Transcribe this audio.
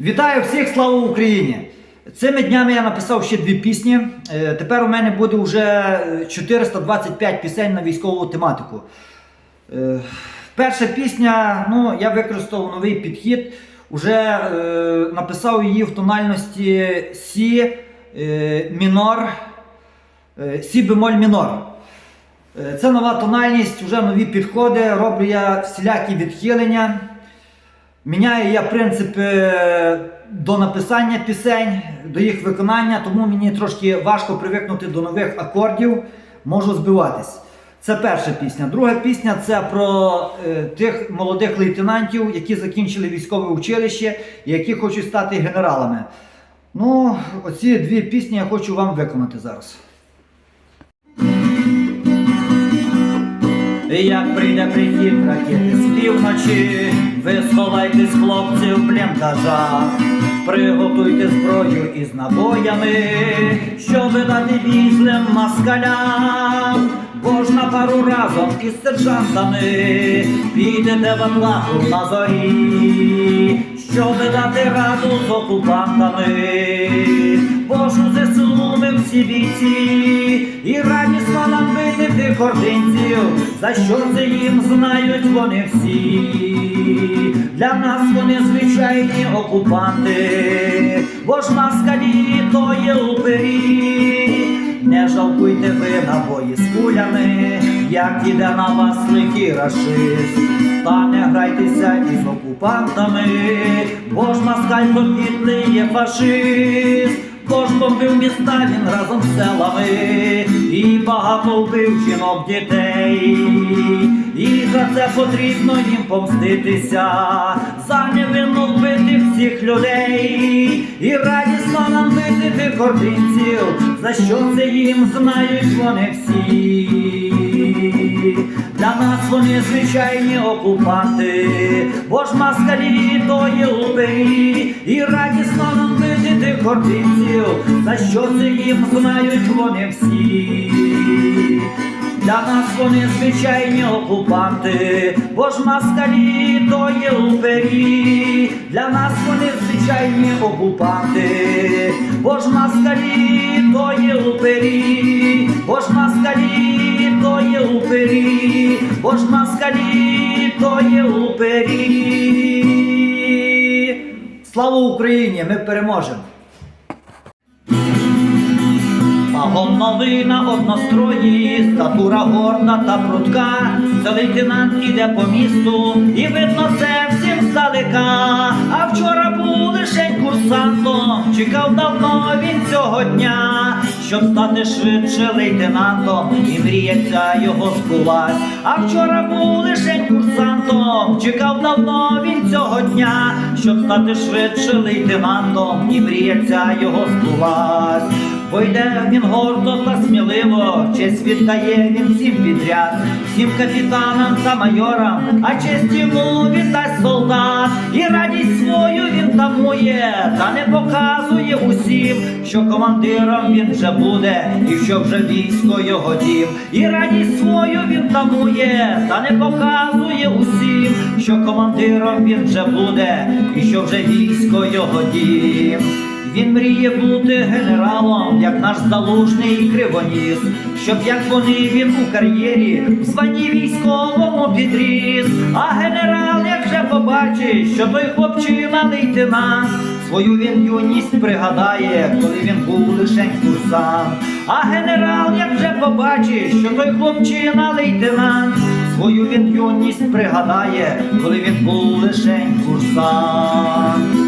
Вітаю всіх, слава Україні! Цими днями я написав ще дві пісні. Е, Тепер у мене буде вже 425 пісень на військову тематику. Е, Перша пісня, ну, я використав новий підхід. Уже е, написав її в тональності Сі мінор, Сі бемоль мінор. Це нова тональність, вже нові підходи. Роблю я всілякі відхилення. Міняю я принципи е, до написання пісень, до їх виконання, тому мені трошки важко привикнути до нових акордів, можу збиватись. Це перша пісня. Друга пісня це про е, тих молодих лейтенантів, які закінчили військове училище і які хочуть стати генералами. Ну, оці дві пісні я хочу вам виконати зараз. Як прийде прихід ракети з півночі, ви сховайтесь, хлопці, в бліндажах, приготуйте зброю із набоями, щоб дати бій злим москалям, бо ж на пару разом із сержантами підете в Атланту на зорі, щоб дати раду з окупантами, бо ж ЗСУ ми всі бійці, і радісно тих ординців, за що це їм знають вони всі. Для нас вони звичайні окупанти, бо ж москалі то є упері. Не жалкуйте ви набої з кулями, як іде на вас лихий рашист. Та не грайтеся із окупантами, бо ж москаль є фашист. Бо ж бомбив міста він разом з селами, і багато вбив жінок дітей. І за це потрібно їм помститися, за невинно вбити всіх людей. І радісно нам бити тих за що це їм знають вони всі. Для нас вони звичайні окупанти, бо ж москалі то є упері, і радісно нам бити тих за що це їм знають вони всі. Для нас вони звичайні окупанти, бо ж москалі то є упері. Для нас вони звичайні окупанти, бо ж москалі то є упері, бо ж москалі то є упері, бо ж москалі то є упері. Слава Україні! Ми переможемо! Пагон новий на однострої, статура горда та прудка. Це лейтенант іде по місту, і видно це всім здалека. А вчора був лише курсантом, чекав давно він цього дня, щоб стати швидше лейтенантом, і мрія ця його збулась. А вчора був лише курсантом, чекав давно він цього дня, щоб стати швидше лейтенантом, і мрія ця його збулась. Бо йде він гордо та сміливо, честь віддає він всім підряд, всім капітанам та майорам, а честь йому віддасть солдат, і радість свою він тамує, та не показує усім, що командиром він вже буде, і що вже військо його дім, і радість свою він тамує, та не показує усім, що командиром він вже буде, і що вже військо його дім. Він мріє бути генералом, як наш залужний кривоніс, щоб як вони він у кар'єрі в званні військовому підріс. А генерал, як вже побачить, що той хлопчина лейтенант, свою він юність пригадає, коли він був лише курсант. А генерал, як вже побачить, що той хлопчина лейтенант, свою він юність пригадає, коли він був лише курсант.